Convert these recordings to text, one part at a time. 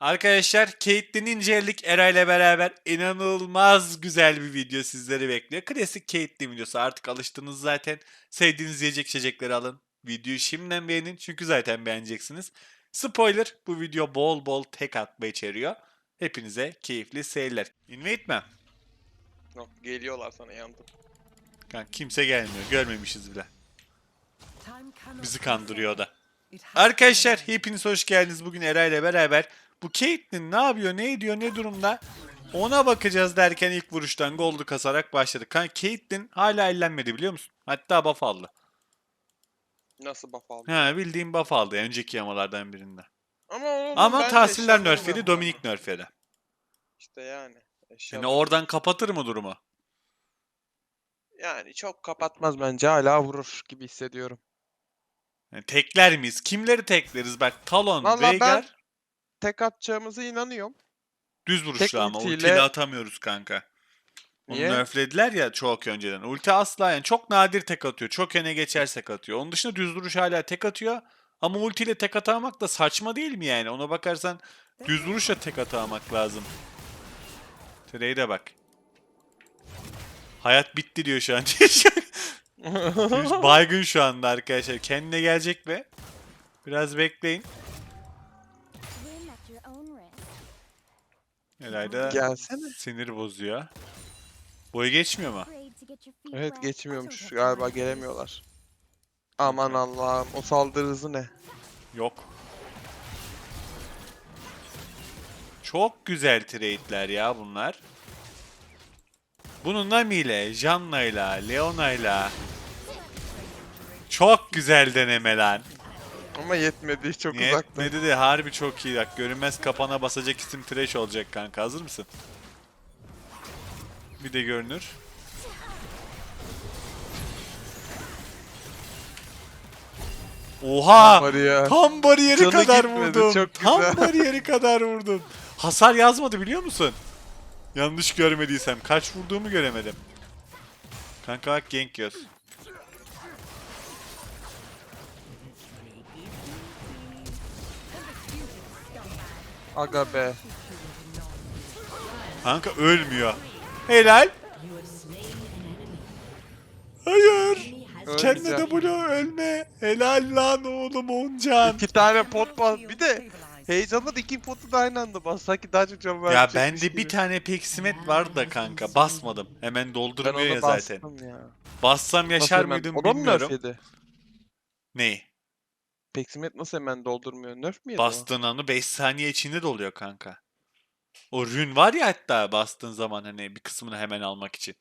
Arkadaşlar Caitlyn inceldik Era ile beraber inanılmaz güzel bir video sizleri bekliyor. Klasik Caitlyn videosu artık alıştınız zaten. Sevdiğiniz yiyecek içecekleri alın. Videoyu şimdiden beğenin çünkü zaten beğeneceksiniz. Spoiler bu video bol bol tek atma içeriyor. Hepinize keyifli seyirler. Invade mi? Yok, geliyorlar sana yandım. Kanka kimse gelmiyor görmemişiz bile. Bizi kandırıyor o da. Arkadaşlar Arkadaşlar hepiniz hoş geldiniz. Bugün Era ile beraber bu Caitlyn ne yapıyor, ne ediyor, ne durumda ona bakacağız derken ilk vuruştan goldu kasarak başladık. Kanka Caitlyn hala ellenmedi biliyor musun? Hatta buff aldı. Nasıl buff aldı? Ha bildiğim buff aldı önceki yamalardan birinde. Ama onun Ama tahsiller var. Dominik nerfedi. İşte yani. Yani oradan kapatır mı durumu? Yani çok kapatmaz bence hala vurur gibi hissediyorum. Yani tekler miyiz? Kimleri tekleriz? Bak Talon, Vallahi Veigar tek atacağımıza inanıyorum. düz vuruşlu ama ultiyle- ultiyle atamıyoruz kanka. Onu Niye? nerflediler ya çok önceden. Ulti asla yani çok nadir tek atıyor. Çok öne geçersek atıyor. Onun dışında düz vuruş hala tek atıyor. Ama ultiyle tek atamak da saçma değil mi yani? Ona bakarsan düz vuruşla tek atamak lazım. Trade'e bak. Hayat bitti diyor şu an. Baygın şu anda arkadaşlar. Kendine gelecek ve biraz bekleyin. Elayda Gelsene. sinir bozuyor. Boyu geçmiyor mu? Evet geçmiyormuş. Galiba gelemiyorlar. Aman Allah'ım o saldırı hızı ne? Yok. Çok güzel trade'ler ya bunlar. Bunun Nami'yle, Janna'yla, Leona'yla çok güzel deneme lan. Ama yetmedi çok uzaktı. Yetmedi de harbi çok iyi. Bak görünmez kapana basacak isim trash olacak kanka. Hazır mısın? Bir de görünür. Oha! Maria. Tam bariyeri Canı kadar gitmedi, vurdum. çok Tam bariyeri kadar vurdum. Hasar yazmadı biliyor musun? Yanlış görmediysem. Kaç vurduğumu göremedim. Kanka bak gank göz. Aga be. Kanka ölmüyor. Helal. Hayır. Kendine Ölmeyeceğim. W ölme. Helal lan oğlum Oncan. İki tane pot bas. Bir de heyecanla iki potu da aynı anda bas. Sanki daha çok can Ya bende gibi. bir tane peksimet vardı da kanka. Basmadım. Hemen doldurmuyor onu ya zaten. ya. Bassam yaşar mıydım bilmiyorum. nerf yedi? Neyi? Peksimet nasıl hemen doldurmuyor? Nerf mi yedi o? Bastığın anı 5 saniye içinde doluyor kanka. O rün var ya hatta bastığın zaman hani bir kısmını hemen almak için.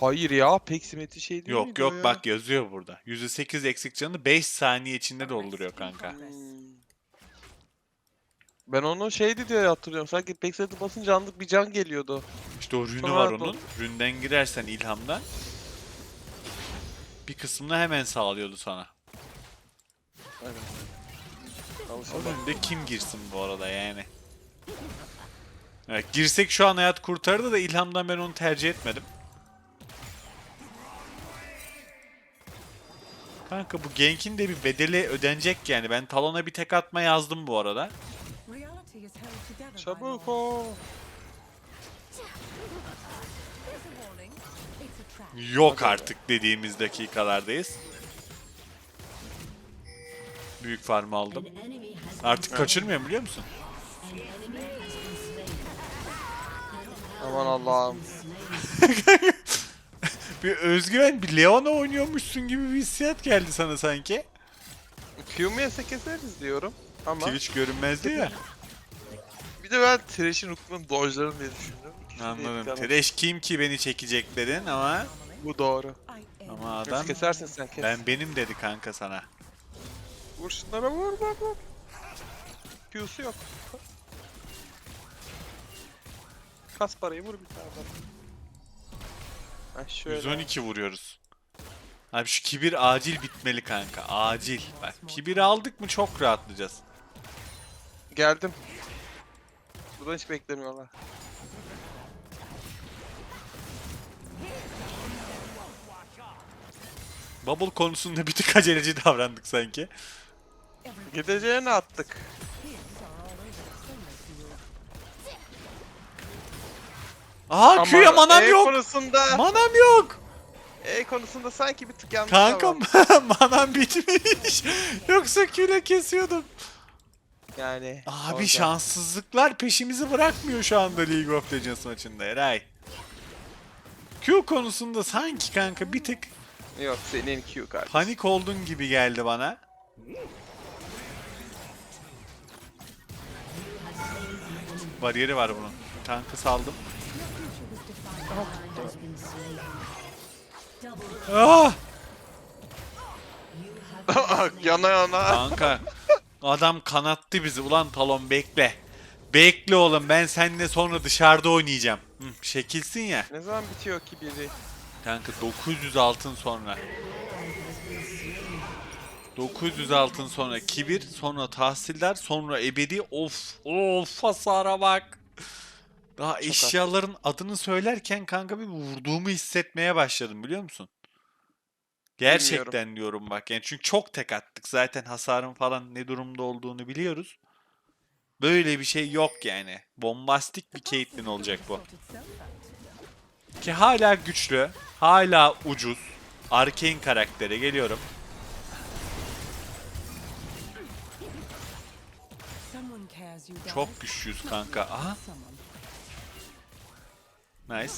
Hayır ya Peksimet'i şey değil Yok miydi o yok ya? bak yazıyor burada. %8 eksik canı 5 saniye içinde dolduruyor kanka. Hmm. Ben onu şeydi diye hatırlıyorum. Sanki Peksimet'i basınca anlık bir can geliyordu. İşte o rünü Sonra var dol- onun. Ründen girersen ilhamdan bir kısmını hemen sağlıyordu sana. Aynen. Ründe kim girsin bu arada yani. Evet, girsek şu an hayat kurtardı da ilhamdan ben onu tercih etmedim. Kanka bu Genk'in de bir bedeli ödenecek yani. Ben talona bir tek atma yazdım bu arada. Çabuk ol. Yok artık dediğimiz dakikalardayız. Büyük farm aldım. Artık kaçırmıyorum biliyor musun? Aman Allah'ım. Bir özgüven, bir Leona oynuyormuşsun gibi bir hissiyat geldi sana sanki. Q mu yese keseriz diyorum. Ama Twitch görünmezdi ya. bir de ben Thresh'in Hook'un dodge'larını diye düşündüm. Anladım. Trash kim ki beni çekecek dedin ama Bu doğru. ama Adam... adam Kesersin sen kes. ben benim dedi kanka sana. Vur şunlara vur vur vur. Q'su yok. Kas parayı vur bir tane daha. Ha şöyle. 112 vuruyoruz. Abi şu kibir acil bitmeli kanka. Acil. Bak kibir aldık mı çok rahatlayacağız. Geldim. Buradan hiç beklemiyorlar. Bubble konusunda bir tık aceleci davrandık sanki. Gideceğini attık. Aha Q'ya Ama manam E yok. konusunda Manam yok. E konusunda sanki bir tık yanlış Kankam ama. manam bitmiş. Yoksa Q'yle kesiyordum. Yani. Abi orada. şanssızlıklar peşimizi bırakmıyor şu anda League of Legends maçında Eray. Q konusunda sanki kanka bir tek Yok senin Q kardeşim. panik oldun gibi geldi bana. Bariyeri var bunun. Tankı saldım. Ah! yana yana. Kanka adam kanattı bizi. Ulan talon bekle. Bekle oğlum ben seninle sonra dışarıda oynayacağım. Hı, şekilsin ya. Ne zaman bitiyor ki biri? Kanka 900 altın sonra. 900 altın sonra kibir, sonra tahsiller, sonra ebedi. Of, of hasara bak. Daha eşyaların adını söylerken kanka bir vurduğumu hissetmeye başladım biliyor musun? Gerçekten diyorum bak. Yani çünkü çok tek attık. Zaten hasarın falan ne durumda olduğunu biliyoruz. Böyle bir şey yok yani. Bombastik bir Caitlyn olacak bu. Ki hala güçlü, hala ucuz. Arcane karaktere geliyorum. Çok güçlüyüz kanka. Aha. Nice.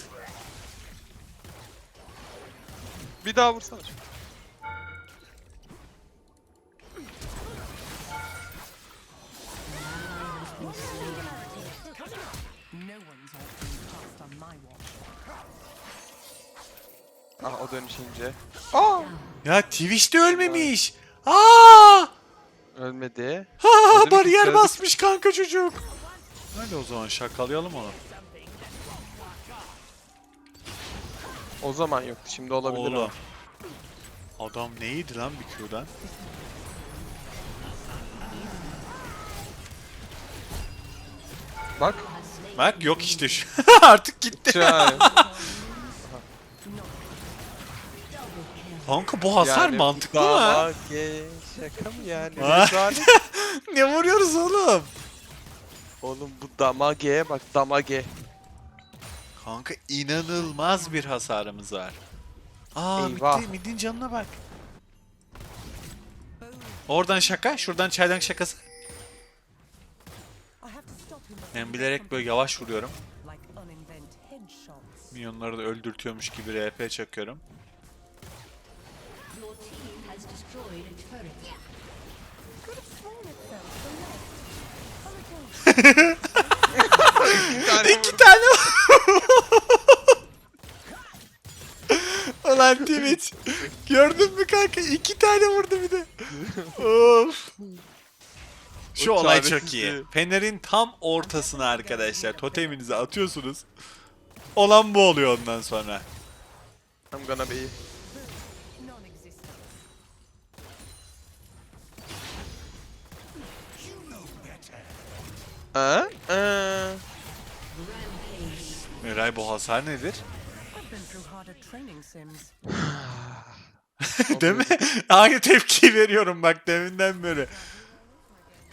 Bir daha vursana. Ah o dönüşünce. Aa! Ya Twitch de ölmemiş. Aa! Ölmedi. Ha bariyer basmış kanka çocuk. Hadi o zaman şakalayalım onu. O zaman yoktu şimdi olabilir Oğlum. ama. Adam neydi lan bir Q'dan? Bak. Bak yok işte şu. Artık gitti. Çay. Kanka bu hasar Yani mantıklı mı? daha ge- Şaka mı yani? Ha? Rezalet. ne vuruyoruz oğlum? Oğlum bu damage bak damage. Kanka inanılmaz bir hasarımız var. Aa Eyvah. midin, midin canına bak. Oradan şaka, şuradan çaydan şakası. I have to stop him Ben bilerek böyle yavaş vuruyorum. like uninvent headshots. Minyonları da öldürtüyormuş gibi RP çakıyorum. Has destroyed a turret. Could have. İki tane Ulan Twitch. Gördün mü kanka? İki tane vurdu bir de. of. Şu O olay çok çaresizliği. iyi. Fener'in tam ortasına arkadaşlar toteminizi atıyorsunuz. Olan bu oluyor ondan sonra. I'm gonna be. Ha? Ee, Miray bu hasar nedir? Değil mi? Aynı tepkiyi veriyorum bak deminden beri.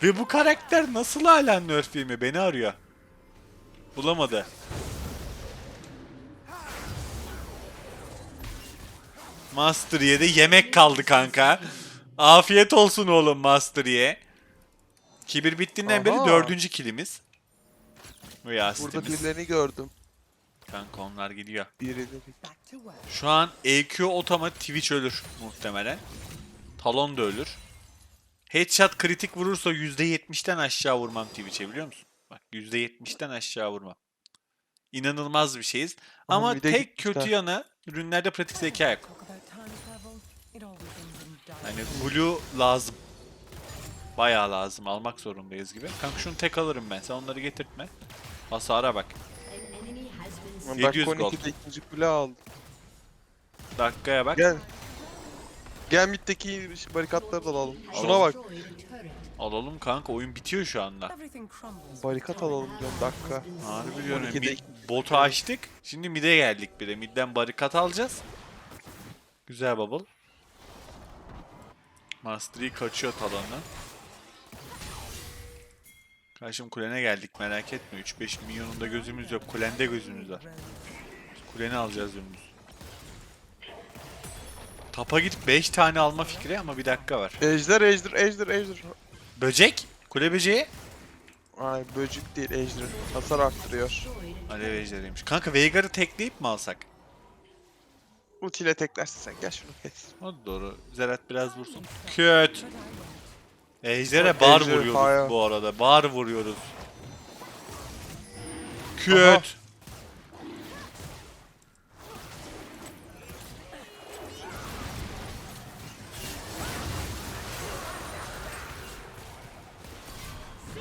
Ve bu karakter nasıl hala nerf mi? Beni arıyor. Bulamadı. Master Yi'de yemek kaldı kanka. Afiyet olsun oğlum Master Yi. Kibir bittiğinden beri Aha. dördüncü kilimiz. Ve burada birilerini gördüm. Kanka onlar gidiyor. Birileri. Şu an EQ otomat Twitch ölür muhtemelen. Talon da ölür. Headshot kritik vurursa %70'ten aşağı vurmam Twitch'e biliyor musun? Bak %70'ten aşağı vurmam. İnanılmaz bir şeyiz. Ama Ama bir tek kötü yanı ürünlerde pratik zeka yok. Hani Blue lazım. Bayağı lazım. Almak zorundayız gibi. Kanka şunu tek alırım ben. Sen onları getirtme. Hasara bak. Ama 700 dakika gold. 12'de ikinci kule aldım. Dakikaya bak. Gel. Gel middeki barikatları da alalım. Şuna bak. Alalım kanka. Oyun bitiyor şu anda. Barikat alalım diyorum dakika. Harbi diyorum. 12'de Mid, botu açtık. Şimdi mid'e geldik bir de. Mid'den barikat alacağız. Güzel bubble. Mastery kaçıyor talandan. Karşım kulene geldik merak etme. 3-5 milyonunda gözümüz yok. Kulende gözümüz var. Kuleni alacağız dümdüz. Tapa gidip 5 tane alma fikri ama bir dakika var. Ejder, ejder, ejder, ejder. Böcek? Kule böceği? Ay böcük değil ejder. Hasar arttırıyor. Alev ejderiymiş. Kanka Veigar'ı tekleyip mi alsak? Ultiyle teklersin sen gel şunu kes. O da doğru. Zerat biraz vursun. Köt. Ejder'e Bak, bar vuruyoruz fire. bu arada. Bar vuruyoruz. Köt.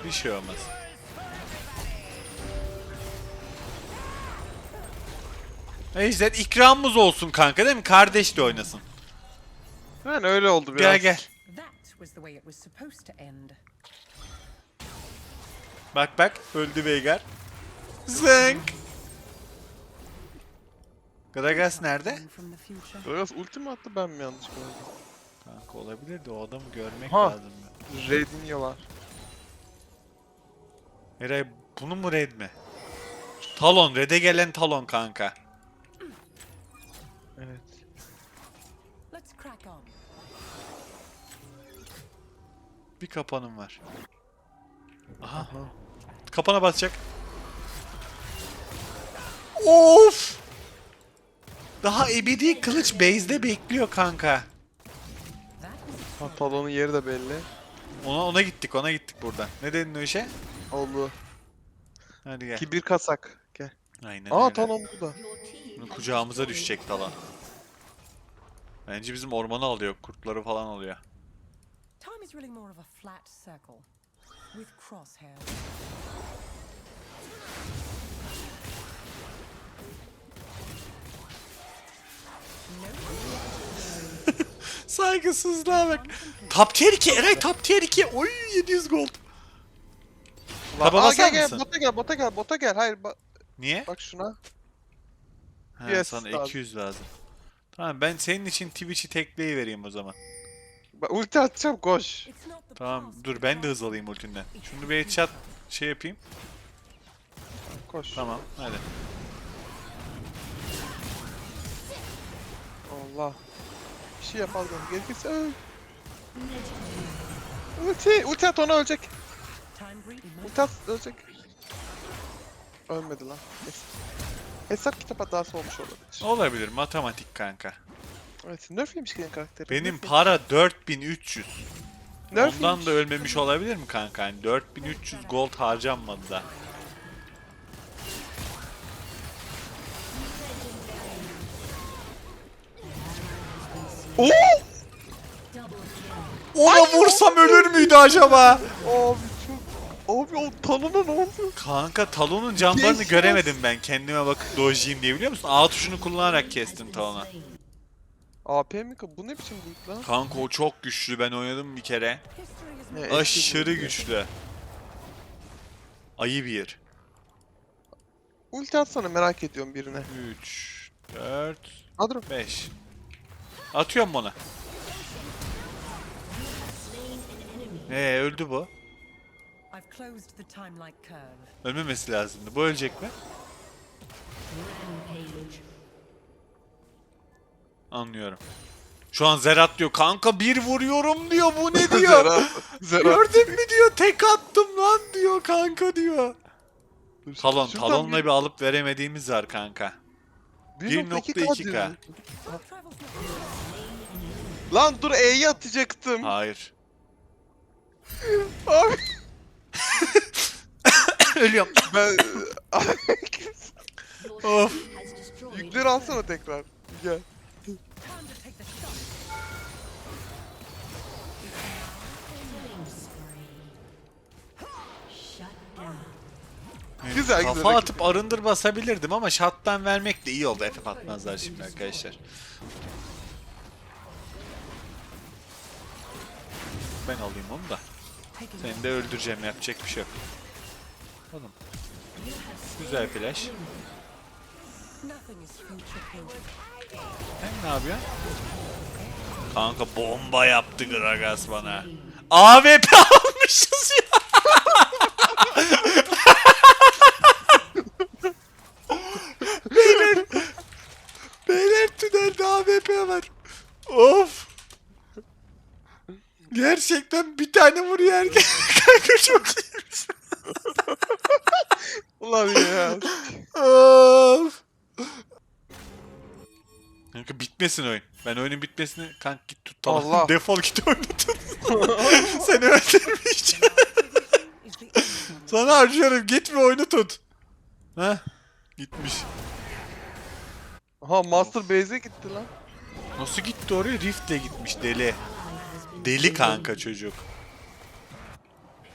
Bir şey olmaz. Ejder ikramımız olsun kanka değil mi? Kardeş de oynasın. Yani öyle oldu biraz. Gel gel. Was the way it was supposed to end. Bak bak öldü Veigar. Zınk. Gragas nerede? From the future. Biraz ulti mi attı ben mi yanlış gördüm? Kanka olabilir de o adamı görmek Ha. lazım. ya. Redinho var. Eray bunu mu red mi? Talon, red'e gelen talon kanka. Bir kapanım var. Aha. Aha. Kapana basacak. Of! Daha ebedi kılıç base'de bekliyor kanka. Talonun yeri de belli. Ona ona gittik, ona gittik buradan. Ne dedin o işe? Oldu. Hadi gel. Kibir kasak. Gel. Aynen Aa öyle. talon burada. Bunu kucağımıza düşecek talan. Bence bizim ormanı alıyor, kurtları falan alıyor. İs really more of a flat circle with crosshairs. Saygısızlığa bak. Top tier 2, Eray top tier 2. Oy 700 gold. Taba Aa, basar gel gel mısın? bota gel bota gel bota gel. Hayır ba- Niye? bak şuna. Ha, yes, sana lazım. 200 lazım. Tamam ben senin için Twitch'i tekleyi vereyim o zaman. Bak, ulti atacağım koş. Tamam dur ben de hız alayım ultinden. Şunu bir headshot şey yapayım. Koş. Tamam hadi. Allah. Bir şey yapalım. Gerekirse öl. Ulti, ulti at ona ölecek. Ulti at ölecek. Ölmedi lan. Hesap kitap hatası olmuş olabilir. Olabilir matematik kanka. Evet, nerf yemiş karakteri. Benim nerf para 4300. Nerf Ondan yemiş. da ölmemiş olabilir mi kanka? Hani 4300 gold harcanmadı da. Oo! Ona vursam ölür müydü acaba? Abi çok... Abi o talona ne oldu? Kanka Talon'un camlarını göremedim ben. Kendime bakıp dojiyim diye biliyor musun? A tuşunu kullanarak kestim Talon'a. AP mi? ka- Bu ne biçim loot lan? Kanka o çok güçlü. Ben oynadım bir kere. Ne, eski Aşırı güçlü. Ayı bir. Ulti atsana merak ediyorum birine. 3, 4, Hadi dur. 5. Atıyorum ona. Ee öldü bu. I've closed the time-like curve. Ölmemesi lazımdı. Bu ölecek mi? rampage. Anlıyorum. Şu an Zerat diyor kanka bir vuruyorum diyor bu ne diyor. Zerat. Zerat. Gördün mü diyor tek attım lan diyor kanka diyor. Dur, Talon, şuradan talonla bir- alıp veremediğimiz var kanka. 1.2K. diyor. Time travels not Lan dur E'yi atacaktım. Hayır. Abi Ölüyorum. ben... Of. Yükleri alsana tekrar. Gel. Güzel, güzel. Kafa atıp arındır basabilirdim ama shot'tan vermek de iyi oldu. FF atmazlar şimdi arkadaşlar. Ben alayım onu da. Seni de öldüreceğim yapacak bir şey yok. Oğlum. Güzel flash. Sen ne yapıyorsun? Kanka bomba yaptı Gragas bana. AWP almışız ya. Gerçekten bir tane vuruyor herkes. Kanka çok iyiymiş. Ulan ya. Of. Kanka bitmesin oyun. Ben oyunun bitmesini kanka git tut tamam. Allah. Defol git oyunu tut. Seni öldürmeyeceğim. Sana harcıyorum git bir oyunu tut. Ha? Gitmiş. Aha Master Base'e gitti lan. Nasıl gitti oraya? Rift'le gitmiş deli. Deli kanka çocuk.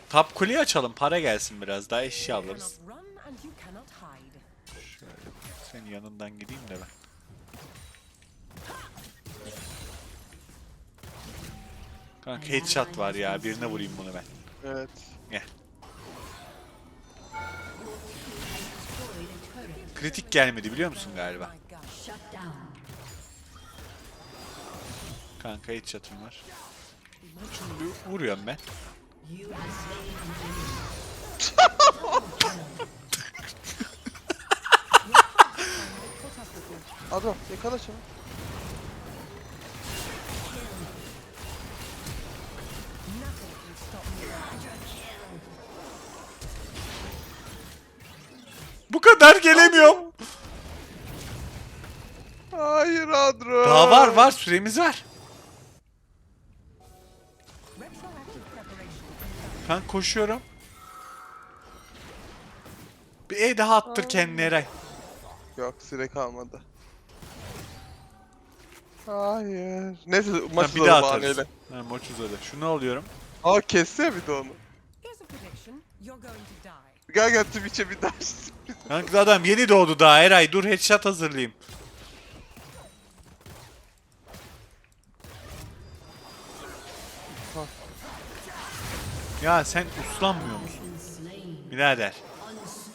Tap kuleyi açalım para gelsin biraz daha eşya alırız. hide. Senin yanından gideyim de ben. Kanka headshot var ya birine vurayım bunu ben. Evet. Gel. Kritik gelmedi biliyor musun galiba? Down. Kanka headshot'ım var. Şimdi bir vuruyorum ben. Adam yakala now. Bu kadar gelemiyorum. Hayır Adro. Daha var var süremiz var. Ben koşuyorum. Bir E daha attır kendine Eray. Yok süre kalmadı. Hayır. Neyse maç bir uzadı daha bahaneyle. atarız. Ha, maç uzadı. Şunu alıyorum. Aa kesti ya bir de onu. Here's a prediction. You're going to die. Gel gel Twitch'e bir daha. Kanka adam yeni doğdu daha Eray. Dur headshot hazırlayayım. Ya sen uslanmıyor musun? Birader.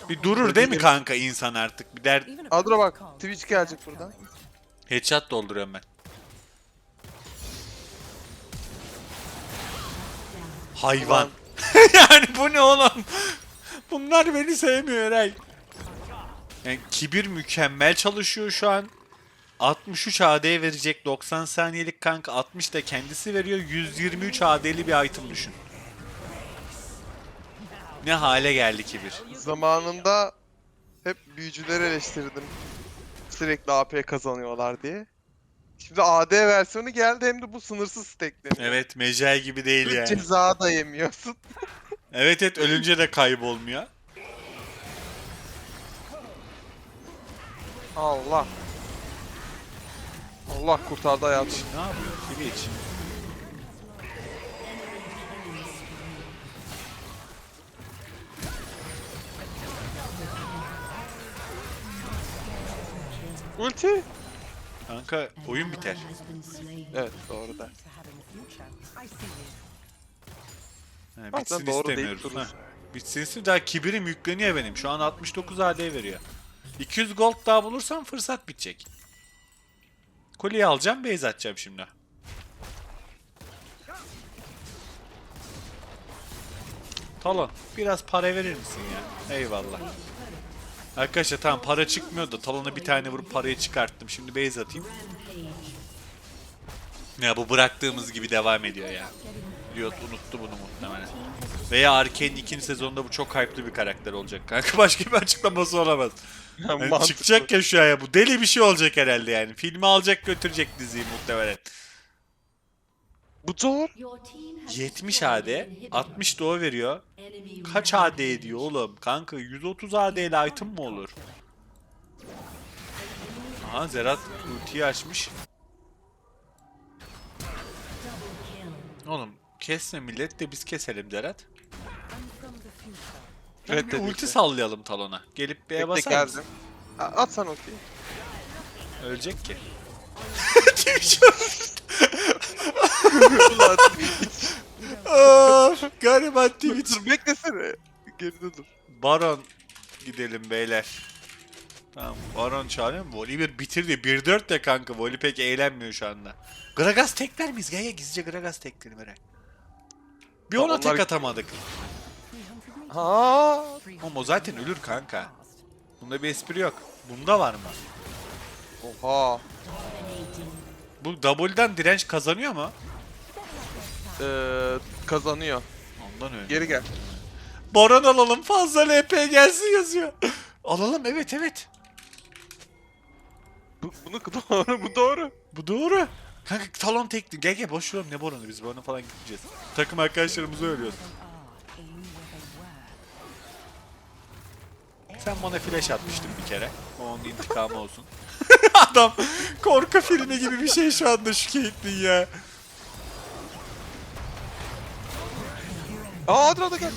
Bir durur değil mi kanka insan artık? Bir der Adro bak Twitch gelecek buradan. headshot dolduruyorum ben. Hayvan. yani bu ne oğlum? Bunlar beni sevmiyor Eray. Yani kibir mükemmel çalışıyor şu an. 63 AD verecek 90 saniyelik kanka 60 da kendisi veriyor 123 AD'li bir item düşün. Ne hale geldi kibir. Zamanında hep büyücüleri eleştirdim. Sürekli AP kazanıyorlar diye. Şimdi AD versiyonu geldi hem de bu sınırsız stackleniyor. Evet Mecai gibi değil yani. Ceza da yemiyorsun. Evet evet ölünce de kaybolmuyor. Allah. Allah kurtardı hayatı. Ne yapıyor? Twitch. Ulti. Kanka oyun biter. Evet doğru da. Ha, Bazen bitsin doğru deyip istemiyoruz. durursun. Ha. Bitsin istiyor. Daha kibirim yükleniyor benim. Şu an 69 AD veriyor. 200 gold daha bulursam fırsat bitecek. Kolyeyi alacağım, base atacağım şimdi. Talon, biraz para verir misin ya? Eyvallah. Arkadaşlar tamam para çıkmıyor da Talon'a bir tane vurup parayı çıkarttım. Şimdi base atayım. Ya bu bıraktığımız gibi devam ediyor ya. Riot unuttu bunu muhtemelen. Veya Arkane'in ikinci sezonunda bu çok hype'lı bir karakter olacak kanka. Başka bir açıklaması olamaz. Yani çıkacak ya şu an ya bu. Deli bir şey olacak herhalde yani. Filmi alacak götürecek diziyi muhtemelen. Bu zor. Your team has 70 destroyed AD, an inhibitor. 60 da o veriyor. Kaç. AD ediyor oğlum? Kanka 130 AD ile item mı olur? Aha Zerat ultiyi açmış. Oğlum kesme millet de biz keselim Zerat. Evet Bir dedi ulti işte. sallayalım talona. Gelip B'ye basar mısın? At sen ultiyi. Ölecek ki. Ulan Of, gariban Twitch. dur beklesene. Geride dur. Baron gidelim beyler. Tamam Baron çağırıyorum. Voli bir bitirdi. 1-4 de kanka. Voli pek eğlenmiyor şu anda. Gragas tekler miyiz? Gel gel gizlice Gragas tekleri merak. Bir ona onlar- tek atamadık. 300 meters. Ha. Ama o zaten ölür kanka. Bunda bir espri yok. Bunda var mı? Oha. Bu W'dan direnç kazanıyor mu? Ee, kazanıyor. Ondan öyle. Geri gel. Baron alalım fazla LP gelsin yazıyor. Alalım evet evet. Bu, bunu doğru bu doğru. Bu doğru. Kanka talon tekli. Gel gel boş ver ne Baron'u biz Baron'a falan gitmeyeceğiz. Takım arkadaşlarımızı ölüyoruz. Sen bana flash atmıştın bir kere. O onun intikamı olsun. Adam korku filmi gibi bir şey şu anda şu Caitlyn ya. Aa Adra da gel.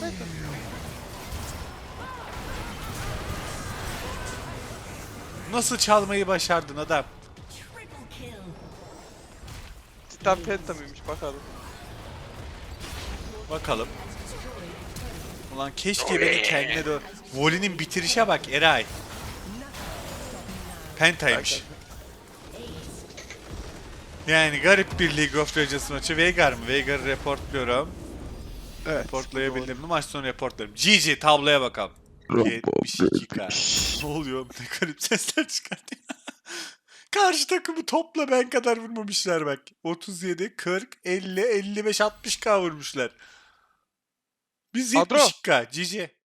Nasıl çalmayı başardın adam? Cidden Penta mıymış bakalım. Bakalım. Ulan keşke beni kendine de... Voli'nin bitirişe bak Eray. Penta'ymış. Yani garip bir League of Legends maçı. Veigar mı? Veigar'ı reportluyorum. Evet. Reportlayabildim mi? Maç sonu reportlarım. GG tabloya bakalım. 72k. Ne oluyor? Ne garip sesler çıkartıyor. Karşı takımı topla ben kadar vurmamışlar bak. 37, 40, 50, 55, 60k vurmuşlar. Biz Adro. 70k. GG.